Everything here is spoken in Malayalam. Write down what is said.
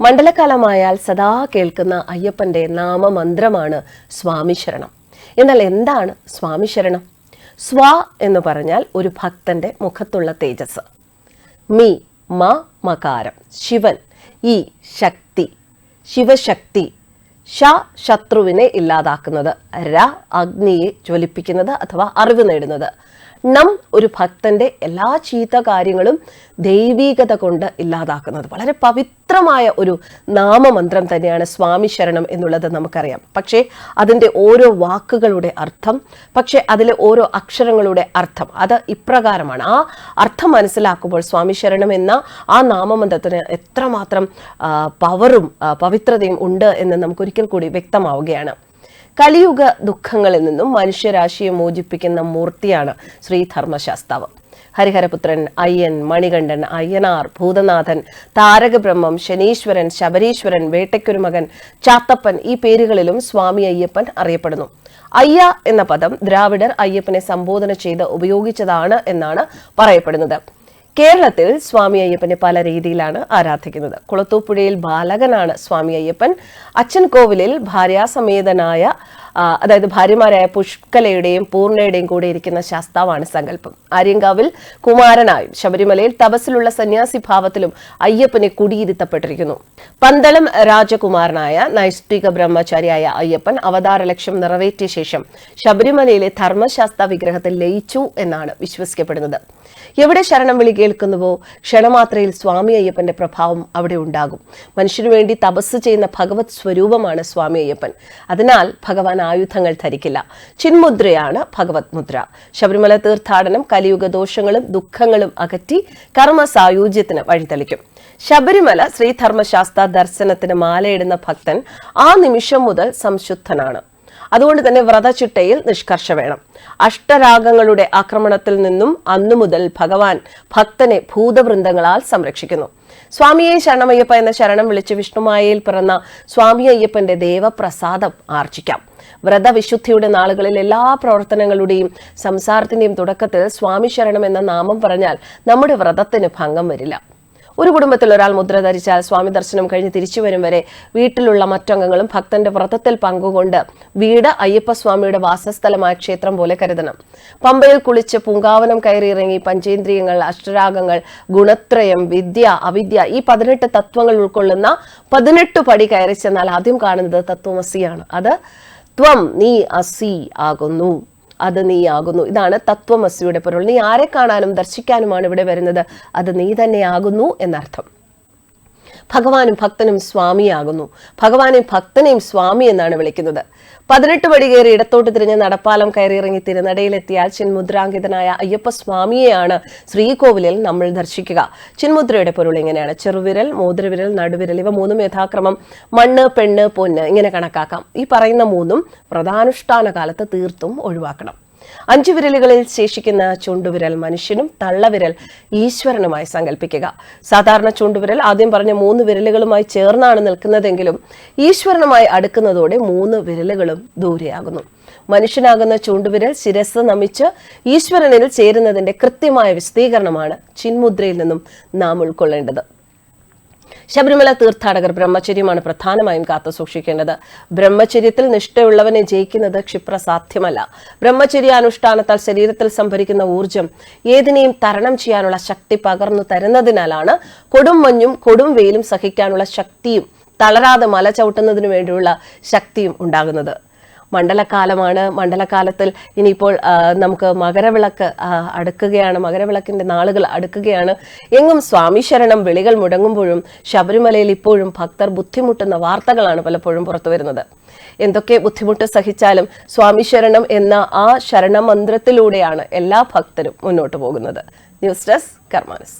മണ്ഡലകാലമായാൽ സദാ കേൾക്കുന്ന അയ്യപ്പന്റെ നാമമന്ത്രമാണ് സ്വാമി ശരണം. എന്നാൽ എന്താണ് സ്വാമി ശരണം? സ്വ എന്ന് പറഞ്ഞാൽ ഒരു ഭക്തന്റെ മുഖത്തുള്ള തേജസ്. മി മ മകാരം. ശിവൻ ഈ ശക്തി. ശിവശക്തി. ഷ ശത്രുവിനെ ഇല്ലാതാക്കുന്നത്. ര അഗ്നിയെ ജ്വലിപ്പിക്കുന്നത് അഥവാ അറിവ് നേടുന്നത്. നം ഒരു ഭക്തന്റെ എല്ലാ ചീത്ത കാര്യങ്ങളും ദൈവീകത കൊണ്ട് ഇല്ലാതാക്കുന്നത്. വളരെ പവിത്രമായ ഒരു നാമമന്ത്രം തന്നെയാണ് സ്വാമി ശരണം എന്നുള്ളത് നമുക്കറിയാം. പക്ഷേ അതിന്റെ ഓരോ വാക്കുകളുടെ അർത്ഥം പക്ഷേ അതിലെ ഓരോ അക്ഷരങ്ങളുടെ അർത്ഥം അത് ഇപ്രകാരമാണ്. ആ അർത്ഥം മനസ്സിലാക്കുമ്പോൾ സ്വാമി ശരണം എന്ന ആ നാമമന്ത്രത്തിന് എത്രമാത്രം പവറും പവിത്രതയും ഉണ്ട് എന്ന് നമുക്കൊരിക്കൽ കൂടി വ്യക്തമാവുകയാണ്. കലിയുഗ ദുഃഖങ്ങളിൽ നിന്നും മനുഷ്യരാശിയെ മോചിപ്പിക്കുന്ന മൂർത്തിയാണ് ശ്രീ ധർമ്മശാസ്താവ്. ഹരിഹരപുത്രൻ അയ്യൻ മണികണ്ഠൻ അയ്യനാർ ഭൂതനാഥൻ താരകബ്രഹ്മം ശനീശ്വരൻ ശബരീശ്വരൻ വേട്ടയ്ക്കൊരു മകൻ ചാത്തപ്പൻ ഈ പേരുകളിലും സ്വാമി അയ്യപ്പൻ അറിയപ്പെടുന്നു. അയ്യ എന്ന പദം ദ്രാവിഡർ അയ്യപ്പനെ സംബോധന ചെയ്ത് ഉപയോഗിച്ചതാണ് എന്നാണ് പറയപ്പെടുന്നത്. കേരളത്തിൽ സ്വാമി അയ്യപ്പനെ പല രീതിയിലാണ് ആരാധിക്കുന്നത്. കുളത്തൂപ്പുഴയിൽ ബാലകനാണ് സ്വാമി അയ്യപ്പൻ. അച്ഛൻ കോവിലിൽ ഭാര്യാസമേതനായ അതായത് ഭാര്യമാരായ പുഷ്കലയുടെയും പൂർണയുടെയും കൂടെ ഇരിക്കുന്ന ശാസ്താവാണ് സങ്കല്പം. ആര്യങ്കാവിൽ കുമാരനായും ശബരിമലയിൽ തപസ്സിലുള്ള സന്യാസി ഭാവത്തിലും അയ്യപ്പനെ കുടിയിരുത്തപ്പെട്ടിരിക്കുന്നു. പന്തളം രാജകുമാരനായ നൈഷ്ഠിക ബ്രഹ്മചാരിയായ അയ്യപ്പൻ അവതാര ലക്ഷ്യം നിറവേറ്റിയ ശേഷം ശബരിമലയിലെ ധർമ്മശാസ്ത്ര വിഗ്രഹത്തിൽ ലയിച്ചു എന്നാണ് വിശ്വസിക്കപ്പെടുന്നത്. എവിടെ ശരണം വിളി കേൾക്കുന്നുവോ ക്ഷണമാത്രയിൽ സ്വാമി അയ്യപ്പന്റെ പ്രഭാവം അവിടെ ഉണ്ടാകും. മനുഷ്യനു വേണ്ടി തപസ് ചെയ്യുന്ന ഭഗവത് സ്വരൂപമാണ് സ്വാമി അയ്യപ്പൻ. അതിനാൽ ഭഗവാൻ ആയുധങ്ങൾ ധരിക്കില്ല. ചിന്മുദ്രയാണ് ഭഗവത് മുദ്ര. ശബരിമല തീർത്ഥാടനം കലിയുഗ ദോഷങ്ങളും ദുഃഖങ്ങളും അകറ്റി കർമ്മ സായുജ്യത്തിന് വഴിതെളിക്കും. ശബരിമല ശ്രീധർമ്മശാസ്ത്ര ദർശനത്തിന് മാലയിടുന്ന ഭക്തൻ ആ നിമിഷം മുതൽ സംശുദ്ധനാണ്. അതുകൊണ്ട് തന്നെ വ്രതചിട്ടയിൽ നിഷ്കർഷ വേണം. അഷ്ടരാഗങ്ങളുടെ ആക്രമണത്തിൽ നിന്നും അന്നു മുതൽ ഭഗവാൻ ഭക്തനെ ഭൂതവൃന്ദങ്ങളാൽ സംരക്ഷിക്കുന്നു. സ്വാമിയെ ശരണമയ്യപ്പ എന്ന ശരണം വിളിച്ച് വിഷ്ണുമായയിൽ പിറന്ന സ്വാമി അയ്യപ്പന്റെ ദേവപ്രസാദം ആർജിക്കാം. വ്രതവിശുദ്ധിയുടെ നാളുകളിൽ എല്ലാ പ്രവർത്തനങ്ങളുടെയും സംസാരത്തിന്റെയും തുടക്കത്തിൽ സ്വാമി ശരണം എന്ന നാമം പറഞ്ഞാൽ നമ്മുടെ വ്രതത്തിന് ഭംഗം വരില്ല. ഒരു കുടുംബത്തിൽ ഒരാൾ മുദ്ര ധരിച്ചാൽ സ്വാമി ദർശനം കഴിഞ്ഞ് തിരിച്ചു വരും വരെ വീട്ടിലുള്ള മറ്റംഗങ്ങളും ഭക്തന്റെ വ്രതത്തിൽ പങ്കുകൊണ്ട് വീട് അയ്യപ്പസ്വാമിയുടെ വാസസ്ഥലമായ ക്ഷേത്രം പോലെ കരുതണം. പമ്പയിൽ കുളിച്ച് പൂങ്കാവനം കയറിയിറങ്ങി പഞ്ചേന്ദ്രിയങ്ങൾ അഷ്ടരാഗങ്ങൾ ഗുണത്രയം വിദ്യ അവിദ്യ ഈ പതിനെട്ട് തത്വങ്ങൾ ഉൾക്കൊള്ളുന്ന പതിനെട്ട് പടി കയറി ചെന്നാൽ ആദ്യം കാണുന്നത് തത്വമസിയാണ്. അത് ത്വം നീ അസി ആകുന്നു. അത് നീയാകുന്നു. ഇതാണ് തത്വമസിയുടെ പൊരുൾ. നീ ആരെ കാണാനും ദർശിക്കാനുമാണ് ഇവിടെ വരുന്നത്. അത് നീ തന്നെയാകുന്നു എന്നർത്ഥം. ഭഗവാനും ഭക്തനും സ്വാമിയാകുന്നു. ഭഗവാനെ ഭക്തനെയും സ്വാമി എന്നാണ് വിളിക്കുന്നത്. പതിനെട്ട് പടി കയറി ഇടത്തോട്ട് തിരിഞ്ഞ് നടപ്പാലം കയറിയിറങ്ങി തിരുനടയിലെത്തിയാൽ ചിന്മുദ്രാങ്കിതനായ അയ്യപ്പ സ്വാമിയെയാണ് ശ്രീകോവിലിൽ നമ്മൾ ദർശിക്കുക. ചിന്മുദ്രയുടെ പൊരുൾ ഇങ്ങനെയാണ്. ചെറുവിരൽ മോതിരവിരൽ നടുവിരൽ ഇവ മൂന്നും യഥാക്രമം മണ്ണ് പെണ്ണ് പൊന്ന് ഇങ്ങനെ കണക്കാക്കാം. ഈ പറയുന്ന മൂന്നും പ്രധാനുഷ്ഠാന കാലത്ത് തീർത്തും ഒഴിവാക്കണം. അഞ്ചു വിരലുകളിൽ ശേഷിക്കുന്ന ചൂണ്ടുവിരൽ മനുഷ്യനും തള്ളവിരൽ ഈശ്വരനുമായി സങ്കല്പിക്കുക സാധാരണ ചൂണ്ടുവിരൽ ആദ്യം പറഞ്ഞ മൂന്ന് വിരലുകളുമായി ചേർന്നാണ് നിൽക്കുന്നതെങ്കിലും ഈശ്വരനുമായി അടുക്കുന്നതോടെ മൂന്ന് വിരലുകളും ദൂരെയാകുന്നു. മനുഷ്യനാകുന്ന ചൂണ്ടുവിരൽ ശിരസ് നമിച്ച് ഈശ്വരനിൽ ചേരുന്നതിന്റെ കൃത്യമായ വിശദീകരണമാണ് ചിന്മുദ്രയിൽ നിന്നും നാം ഉൾക്കൊള്ളേണ്ടത്. ശബരിമല തീർത്ഥാടകർ ബ്രഹ്മചര്യമാണ് പ്രധാനമായും കാത്തു സൂക്ഷിക്കേണ്ടത്. ബ്രഹ്മചര്യത്തിൽ നിഷ്ഠയുള്ളവനെ ജയിക്കുന്നത് ക്ഷിപ്ര സാധ്യമല്ല ബ്രഹ്മചര്യ അനുഷ്ഠാനത്താൽ ശരീരത്തിൽ സംഭരിക്കുന്ന ഊർജം ഏതിനെയും തരണം ചെയ്യാനുള്ള ശക്തി പകർന്നു തരുന്നതിനാലാണ് കൊടും മഞ്ഞും കൊടും വെയിലും സഹിക്കാനുള്ള ശക്തിയും തളരാതെ മല ചവിട്ടുന്നതിനു വേണ്ടിയുള്ള ശക്തിയും ഉണ്ടാകുന്നത്. മണ്ഡലക്കാലമാണ് മണ്ഡലകാലത്തിൽ ഇനിയിപ്പോൾ നമുക്ക് മകരവിളക്ക് അടുക്കുകയാണ്. മകരവിളക്കിന്റെ നാളുകൾ അടുക്കുകയാണ്. എങ്ങും സ്വാമി ശരണം വിളികൾ മുടങ്ങുമ്പോഴും ശബരിമലയിൽ ഇപ്പോഴും ഭക്തർ ബുദ്ധിമുട്ടുന്ന വാർത്തകളാണ് പലപ്പോഴും പുറത്തു വരുന്നത്. എന്തൊക്കെ ബുദ്ധിമുട്ട് സഹിച്ചാലും സ്വാമി ശരണം എന്ന ആ ശരണമന്ത്രത്തിലൂടെയാണ് എല്ലാ ഭക്തരും മുന്നോട്ട് പോകുന്നത്. News desk കർമാനസ്.